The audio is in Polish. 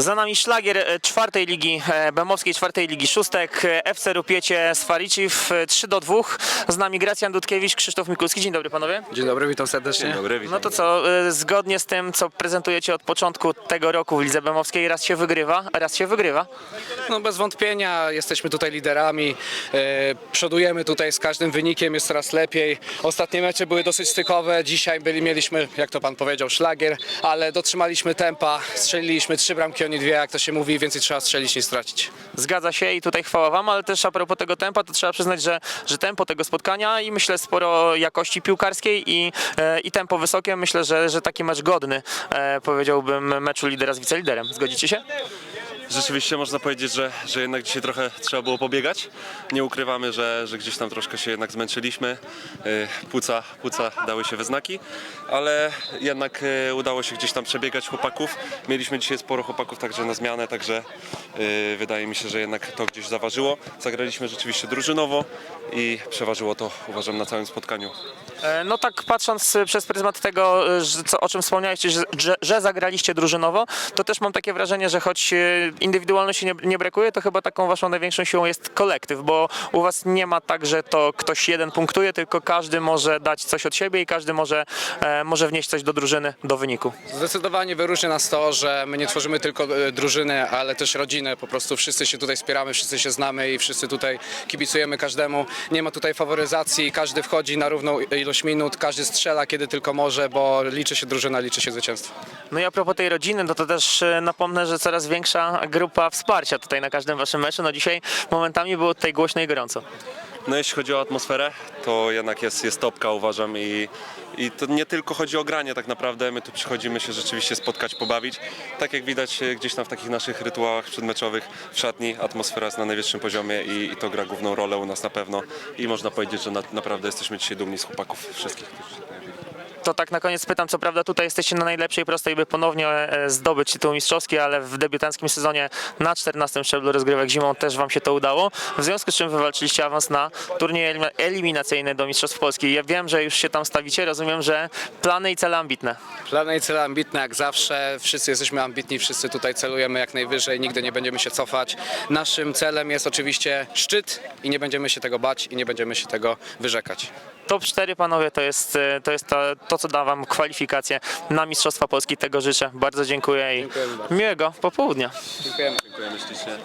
Za nami szlagier e, czwartej ligi, e, Bemowskiej czwartej ligi szóstek, e, FC Rupiecie Swariciw e, 3 do 2. Z nami Gracjan Dudkiewicz, Krzysztof Mikulski. Dzień dobry panowie. Dzień dobry, witam serdecznie. Dzień dobry, witam. No to co, zgodnie z tym, co prezentujecie od początku tego roku w Lidze Bemowskiej, raz się wygrywa, raz się wygrywa. No bez wątpienia jesteśmy tutaj liderami, przodujemy tutaj z każdym wynikiem, jest coraz lepiej. Ostatnie mecze były dosyć stykowe, dzisiaj byli, mieliśmy, jak to pan powiedział, szlagier, ale dotrzymaliśmy tempa, strzeliliśmy trzy bramki, oni dwie, jak to się mówi, więcej trzeba strzelić niż stracić. Zgadza się i tutaj chwała wam, ale też a propos tego tempa, to trzeba przyznać, że, że tempo tego spotkania i myślę sporo jakości piłkarskiej i, e, i tempo wysokie, myślę, że, że taki mecz godny, e, powiedziałbym, meczu lidera z wiceliderem. Zgodzicie się? Rzeczywiście można powiedzieć, że, że jednak dzisiaj trochę trzeba było pobiegać. Nie ukrywamy, że, że gdzieś tam troszkę się jednak zmęczyliśmy. Yy, Płuca, płuca dały się we znaki, ale jednak yy, udało się gdzieś tam przebiegać chłopaków. Mieliśmy dzisiaj sporo chłopaków także na zmianę, także yy, wydaje mi się, że jednak to gdzieś zaważyło. Zagraliśmy rzeczywiście drużynowo i przeważyło to uważam na całym spotkaniu. E, No tak patrząc e, przez pryzmat tego, e, co, o czym wspomniałeś, że, że, zagraliście drużynowo, to też mam takie wrażenie, że choć indywidualności nie, nie brakuje, to chyba taką waszą największą siłą jest kolektyw, bo u was nie ma tak, że to ktoś jeden punktuje, tylko każdy może dać coś od siebie i każdy może, może wnieść coś do drużyny, do wyniku. Zdecydowanie wyróżnia nas to, że my nie tworzymy tylko drużyny, ale też rodzinę. Po prostu wszyscy się tutaj wspieramy, wszyscy się znamy i wszyscy tutaj kibicujemy każdemu. Nie ma tutaj faworyzacji, każdy wchodzi na równą ilość minut, każdy strzela kiedy tylko może, bo liczy się drużyna, liczy się zwycięstwo. No i a propos tej rodziny, no to też e, napomnę, że coraz większa grupa wsparcia tutaj na każdym waszym meczu. No dzisiaj momentami było tutaj głośno i gorąco. No jeśli chodzi o atmosferę, to jednak jest, jest topka uważam i, i to nie tylko chodzi o granie tak naprawdę, my tu przychodzimy się rzeczywiście spotkać, pobawić. Tak jak widać e, gdzieś tam w takich naszych rytuałach przedmeczowych w szatni atmosfera jest na najwyższym poziomie i, i to gra główną rolę u nas na pewno i można powiedzieć, że na, naprawdę jesteśmy dzisiaj dumni z chłopaków wszystkich. To tak na koniec pytam, co prawda tutaj jesteście na najlepszej prostej, by ponownie e, zdobyć tytuł mistrzowski, ale w debiutanckim sezonie na 14 szczeblu rozgrywek zimą też wam się to udało, w związku z czym wywalczyliście awans na turniej elimi- eliminacyjny do Mistrzostw Polski. Ja wiem, że już się tam stawicie, rozumiem, że plany i cele ambitne. Plany i cele ambitne jak zawsze. Wszyscy jesteśmy ambitni, wszyscy tutaj celujemy jak najwyżej, nigdy nie będziemy się cofać. Naszym celem jest oczywiście szczyt i nie będziemy się tego bać i nie będziemy się tego wyrzekać. Top 4 panowie to jest, e, to, jest to, to, co da wam kwalifikacje na Mistrzostwa Polski. Tego życzę. Bardzo dziękuję i miłego popołudnia. Dziękujemy. Dziękujemy ślicznie.